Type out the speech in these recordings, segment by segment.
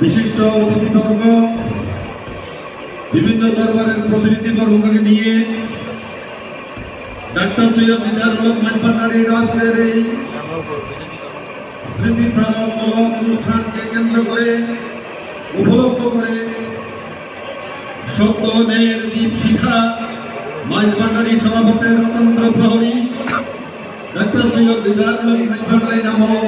বিশিষ্ট অতিথিবর্গ, বিভিন্ন দরবারের প্রতিনিধিবর্গকে নিয়ে ডাক্তার সৈয়দ দিদারুল হক ভান্ডারীর আজকের এই স্মৃতি অনুষ্ঠানকে কেন্দ্র করে উপলক্ষ করে শব্দ ন্যায়ের দ্বীপ শিখা মাইজ ভান্ডারী সভাপতির স্বতন্ত্র প্রহরী ডাক্তার সৈয়দ দিদারুল হক নামক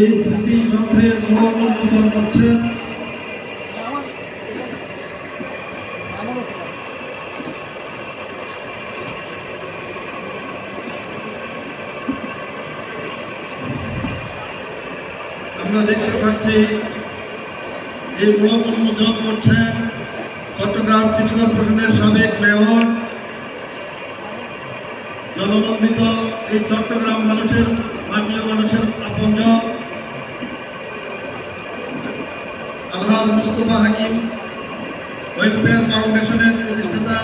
এই স্মৃতি গ্রন্থের মূল উন্মোচন করছেন। আমরা দেখতে পাচ্ছি, এই মূল উন্মোচন করছেন চট্টগ্রাম সিটি কর্পোরেশনের সাবেক মেয়র জননন্দিত এই চট্টগ্রাম মানুষের, মাননীয় মানুষের আপনজন। আলহাজ মুস্তফা হাকিম ওয়েলফেয়ার ফাউন্ডেশনের প্রতিষ্ঠাতা,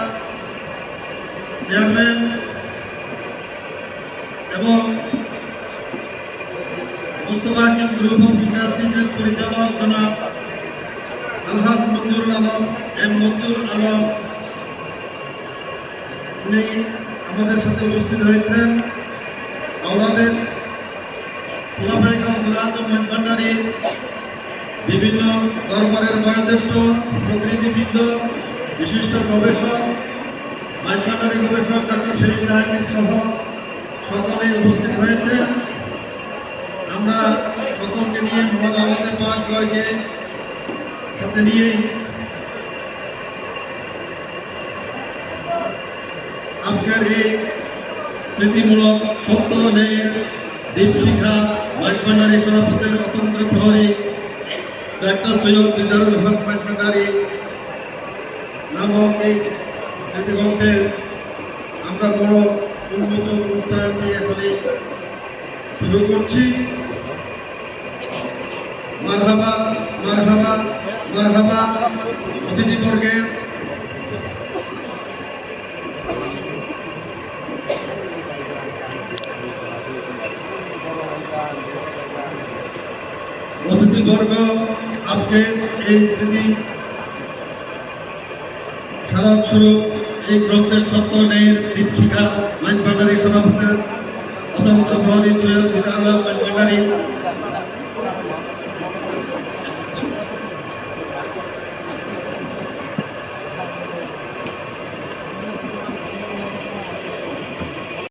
চেয়ারম্যান এবং মুস্তফা হাকিম গ্রুপ অফ ইন্ডাস্ট্রিজের পরিচালক জনাব আলহাজ মঞ্জুরুল আলম, এম মঞ্জুর আলম। উনি আমাদের সাথে উপস্থিত হয়েছেন। আমাদের কাউন্সিল আজম ভান্ডারী বিভিন্ন দরবারের বয়োজ্যেষ্ঠ প্রতিনিধিবৃন্দ বিশিষ্ট গবেষক মাঝভান্ডারী গবেষক ডক্টর শরীফ জাহাঙ্গীর সহ সকলে উপস্থিত হয়েছে। আমরা সকলকে নিয়ে মোহাম্মদ আহমদে পাক জয়কে সাথে নিয়েই আজকের এই স্মৃতিমূলক সত্য ন্যায়ের দীপশিখা মাঝভান্ডারী সভাপতির অতন্ত্র প্রহরী ডাক্তার সৈয়দ দিদারুল হক মাঝভান্ডারী নামক এই স্মৃতিগ্রন্থের আমরা বড় উন্মোচন অনুষ্ঠানটি এখনই শুরু করছি। মারহাবা মারহাবা মারহাবা অতিথিবর্গের অতিথিবর্গ আজকে এই স্মৃতি খারাপ শুরু এই গ্রন্থের সত্য ন্যায়ের দীপশিখা মাইজ ভান্ডারী সভাপতি অতন্ত্র প্রহরী সৈয়দ বিধানসভা মাইজ ভান্ডারী